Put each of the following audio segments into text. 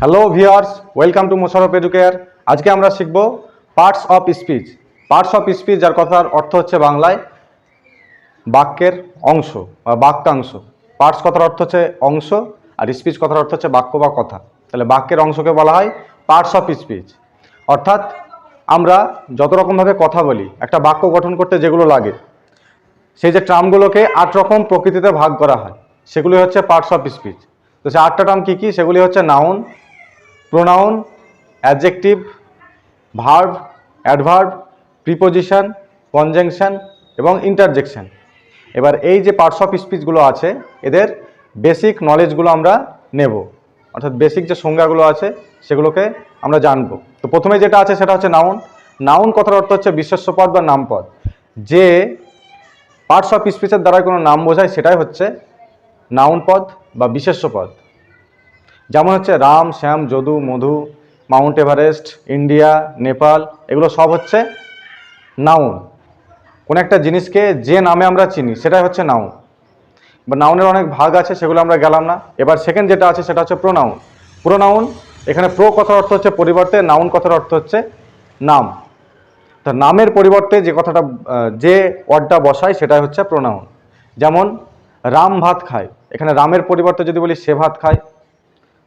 Hello viewers welcome to Mosharaf educare আজকে আমরা শিখব parts of speech parts of speech যার কথার অর্থ হচ্ছে বাংলায় বাক্যের অংশ বা বাক্যাংশ। পার্টস কথার অর্থ হচ্ছে অংশ আর স্পিচ কথার অর্থ হচ্ছে বাক্য বা কথা। তাহলে বাক্যের অংশকে বলা হয় পার্টস অফ স্পিচ অর্থাৎ আমরা যত রকমভাবে কথা বলি, একটা বাক্য গঠন করতে যেগুলো লাগে, সেই যে ট্রামগুলোকে আট রকম প্রকৃতিতে ভাগ করা হয় সেগুলি হচ্ছে পার্টস অফ স্পিচ তো সে আটটা ট্রাম কী কী? সেগুলি হচ্ছে noun pronoun adjective verb adverb preposition conjunction এবং ইন্টারজেকশন এবার এই যে পার্টস অফ স্পিচগুলো আছে, এদের বেসিক নলেজগুলো আমরা নেব। অর্থাৎ বেসিক যে সংজ্ঞাগুলো আছে, সেগুলোকে আমরা জানব। তো প্রথমে যেটা আছে, সেটা হচ্ছে নাউন নাউন কথার অর্থ হচ্ছে বিশেষ্য পদ বা নামপদ যে পার্টস অফ স্পিচের দ্বারা কোনো নাম বোঝায়, সেটাই হচ্ছে নাউন পদ বা বিশেষ্য পদ। যেমন হচ্ছে Ram, Shyam, Jadu, Madhu, Mount Everest, India, Nepal, এগুলো সব হচ্ছে নাউন। কোন একটা জিনিসকে যে নামে আমরা চিনি, সেটাই হচ্ছে নাউন। বা নাউনের অনেক ভাগ আছে, সেগুলো আমরা গেলাম না। এবার সেকেন্ড যেটা আছে, সেটা হচ্ছে প্রোনাউন প্রোনাউন এখানে প্রো কথার অর্থ হচ্ছে পরিবর্তে নাউন কথার অর্থ হচ্ছে নাম। তা নামের পরিবর্তে যে কথাটা যে ওয়ার্ডটা বসায় সেটাই হচ্ছে প্রোনাউন যেমন, রাম ভাত খায়। এখানে রামের পরিবর্তে যদি বলি, সে ভাত খায়।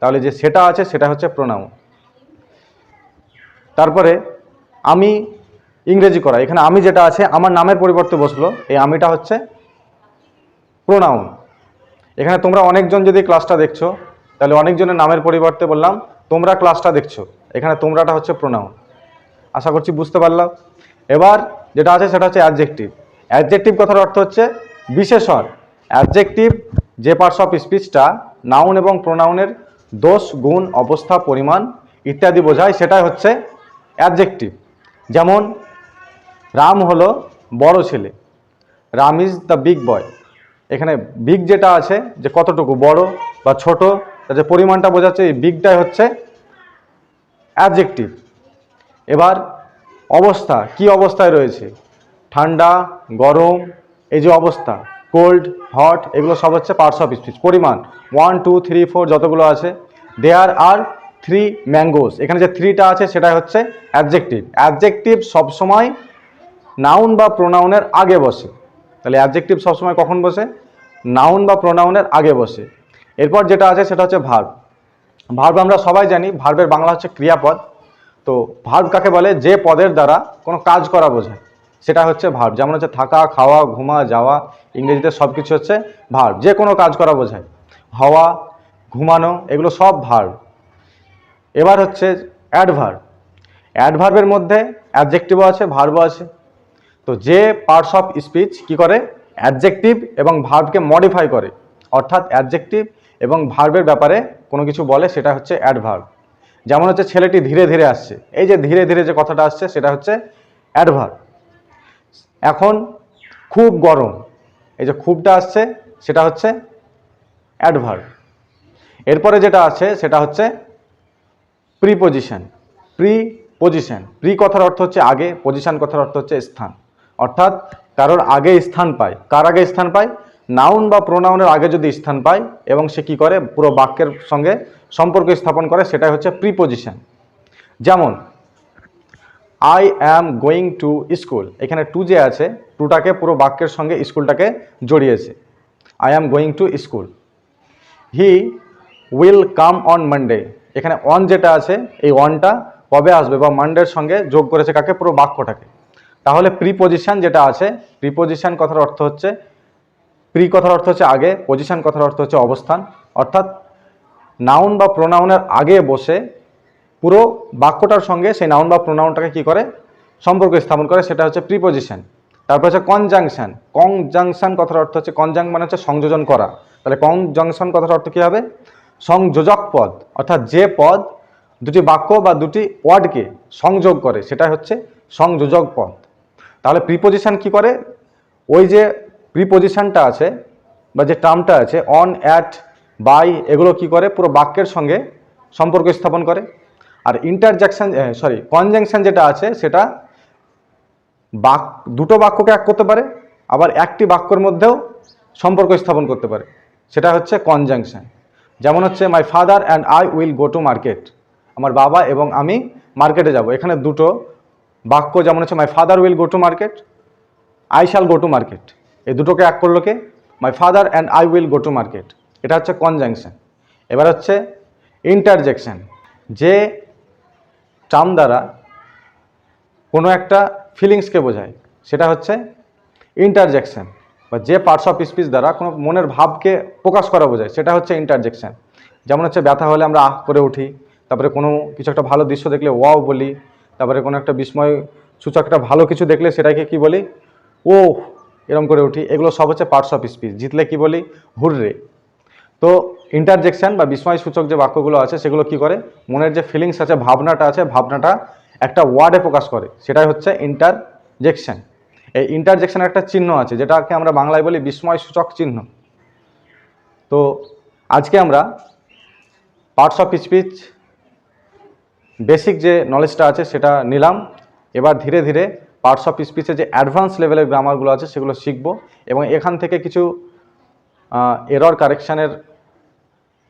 তাহলে যে সেটা আছে, সেটা হচ্ছে প্রোনাউন তারপরে আমি ইংরেজি করা এখানে আমি যেটা আছে, আমার নামের পরিবর্তে বসল। এই আমিটা হচ্ছে প্রোনাউন এখানে তোমরা অনেকজন যদি ক্লাসটা দেখছ, তাহলে অনেকজনের নামের পরিবর্তে বললাম, তোমরা ক্লাসটা দেখছ। এখানে তোমরাটা হচ্ছে প্রোনাউন আশা করছি বুঝতে পারলাম। এবার যেটা আছে, সেটা হচ্ছে অ্যাডজেক্টিভ অ্যাডজেক্টিভ কথার অর্থ হচ্ছে বিশেষণ। অ্যাডজেক্টিভ যে পার্টস অফ স্পিচটা নাউন এবং প্রোনাউনের দোষ গুণ অবস্থা পরিমাণ ইত্যাদি বোঝায়, সেটাই হচ্ছে অ্যাডজেক্টিভ যেমন, রাম হলো বড় ছেলে, Ram is the big boy এখানে বিগ যেটা আছে, যে কতটুকু বড় বা ছোট, তার যে পরিমাণটা বোঝাচ্ছে, এই বিগটাই হচ্ছে অ্যাডজেক্টিভ এবার, অবস্থা, কি অবস্থায় রয়েছে? ঠান্ডা, গরম, এই যে অবস্থা কোল্ড হট এগুলো সব হচ্ছে পার্টস অফ স্পিচ পরিমাণ। ওয়ান টু থ্রি ফোর যতগুলো আছে দেয়ার আর থ্রি ম্যাঙ্গোস এখানে যে থ্রিটা আছে, সেটাই হচ্ছে অ্যাডজেক্টিভ অ্যাডজেক্টিভ সবসময় নাউন বা প্রোনাউনের আগে বসে। তাহলে অ্যাডজেক্টিভ সবসময় কখন বসে? নাউন বা প্রোনাউনের আগে বসে। এরপর যেটা আছে, সেটা হচ্ছে ভার্ব ভার্ব আমরা সবাই জানি ভার্বের বাংলা হচ্ছে ক্রিয়াপদ। তো ভার্ব কাকে বলে? যে পদের দ্বারা কোনো কাজ করা বোঝায়। সেটা হচ্ছে ভার্ব যেমন হচ্ছে থাকা, খাওয়া, ঘুমা, যাওয়া, ইংরেজিতে সব কিছু হচ্ছে ভার্ব যে কোনো কাজ করা বোঝায়। হওয়া, ঘুমানো, এগুলো সব ভার্ব এবার হচ্ছে অ্যাডভার্ব অ্যাডভার্বের মধ্যে অ্যাডজেক্টিভও আছে ভার্বও আছে। তো যে পার্টস অফ স্পিচ কি করে? অ্যাডজেক্টিভ এবং ভার্বকে মডিফাই করে। অর্থাৎ অ্যাডজেক্টিভ এবং ভার্বের ব্যাপারে কোনো কিছু বলে, সেটা হচ্ছে অ্যাডভার্ব যেমন হচ্ছে ছেলেটি ধীরে ধীরে আসছে। এই যে ধীরে ধীরে যে কথাটা আসছে, সেটা হচ্ছে অ্যাডভার্ব এখন খুব গরম। এই যে খুবটা আসছে, সেটা হচ্ছে অ্যাডভার্ব। এরপরে যেটা আছে, সেটা হচ্ছে প্রিপোজিশন। প্রি পজিশন প্রি কথার অর্থ হচ্ছে আগে, পজিশন কথার অর্থ হচ্ছে স্থান। অর্থাৎ কারোর আগে স্থান পায়। কার আগে স্থান পায়? নাউন বা প্রোনাউনের আগে যদি স্থান পায়, এবং সে কি করে? পুরো বাক্যের সঙ্গে সম্পর্ক স্থাপন করে, সেটাই হচ্ছে প্রিপোজিশন। যেমন I am going to school এখানে টু যে আছে টুটাকে পুরো বাক্যের সঙ্গে স্কুলটাকে জড়িয়েছে। I am going to school he will come on Monday এখানে অন যেটা আছে, এই অনটা কবে আসবে বা মানডের সঙ্গে যোগ করেছে কাকে, পুরো বাক্যটাকে। তাহলে প্রিপোজিশন যেটা আছে প্রিপোজিশন কথার অর্থ হচ্ছে প্রি কথার অর্থ হচ্ছে আগে পজিশন কথার অর্থ হচ্ছে অবস্থান। অর্থাৎ নাউন বা প্রোনাউনের আগে বসে পুরো বাক্যটার সঙ্গে সেই নাউন বা প্রোনাউনটাকে কি করে? সম্পর্ক স্থাপন করে, সেটা হচ্ছে প্রিপোজিশন তারপর হচ্ছে কনজাংশন কনজাংশন কথার অর্থ হচ্ছে কনজাং মানে হচ্ছে সংযোজন করা। তাহলে কনজাংশন কথার অর্থ কী হবে? সংযোজক পদ, অর্থাৎ যে পদ দুটি বাক্য বা দুটি ওয়ার্ডকে সংযোগ করে, সেটা হচ্ছে সংযোজক পদ। তাহলে প্রিপোজিশন কি করে? ওই যে প্রিপোজিশনটা আছে বা যে টার্মটা আছে অন অ্যাট বাই এগুলো কি করে? পুরো বাক্যের সঙ্গে সম্পর্ক স্থাপন করে। আর ইন্টারজ্যাকশন সরি কনজাংশন যেটা আছে, সেটা বাক, দুটো বাক্যকে এক করতে পারে, আবার একটি বাক্যর মধ্যেও সম্পর্ক স্থাপন করতে পারে। সেটা হচ্ছে কনজাংশন যেমন হচ্ছে my father and I will go to market আমার বাবা এবং আমি মার্কেটে যাব। এখানে দুটো বাক্য, যেমন হচ্ছে my father will go to market I shall go to market এই দুটোকে এক করল কে? My father and I will go to market এটা হচ্ছে কনজাংশন এবার হচ্ছে ইন্টারজেকশন যে টার্ম দ্বারা কোনো একটা ফিলিংসকে বোঝায়। সেটা হচ্ছে ইন্টারজেকশন বা যে পার্টস অফ স্পিচ দ্বারা কোনো মনের ভাবকে প্রকাশ করা বোঝায়, সেটা হচ্ছে ইন্টারজেকশন যেমন হচ্ছে ব্যথা হলে আমরা আহ করে উঠি, তারপরে কোনো কিছু একটা ভালো দৃশ্য দেখলে ওয়াও বলি, তারপরে কোনো একটা বিস্ময় সূচক একটা ভালো কিছু দেখলে সেটাকে কি বলি ও এরম করে উঠি। এগুলো সব হচ্ছে পার্টস অফ স্পিচ জিতলে কি বলি? হুররে। তো ইন্টারজেকশন বা বিস্ময় সূচক যে বাক্যগুলো আছে, সেগুলো কি করে? মনের যে ফিলিংস আছে, ভাবনাটা আছে, ভাবনাটা একটা ওয়ার্ডে প্রকাশ করে। সেটাই হচ্ছে ইন্টারজেকশন এই ইন্টারজেকশনের একটা চিহ্ন আছে, যেটাকে আমরা বাংলায় বলি বিস্ময় সূচক চিহ্ন। তো আজকে আমরা পার্টস অফ স্পিচ বেসিক যে নলেজটা আছে, সেটা নিলাম। এবার ধীরে ধীরে পার্টস অফ স্পিচে যে অ্যাডভান্স লেভেলের গ্রামারগুলো আছে, সেগুলো শিখব এবং এখান থেকে কিছু এরর কারেকশানের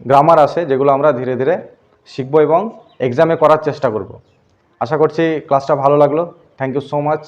গ্রামার আসে যেগুলো আমরা ধীরে ধীরে শিখব এবং এক্সামে করার চেষ্টা করব। আশা করছি ক্লাসটা ভালো লাগল। Thank you so much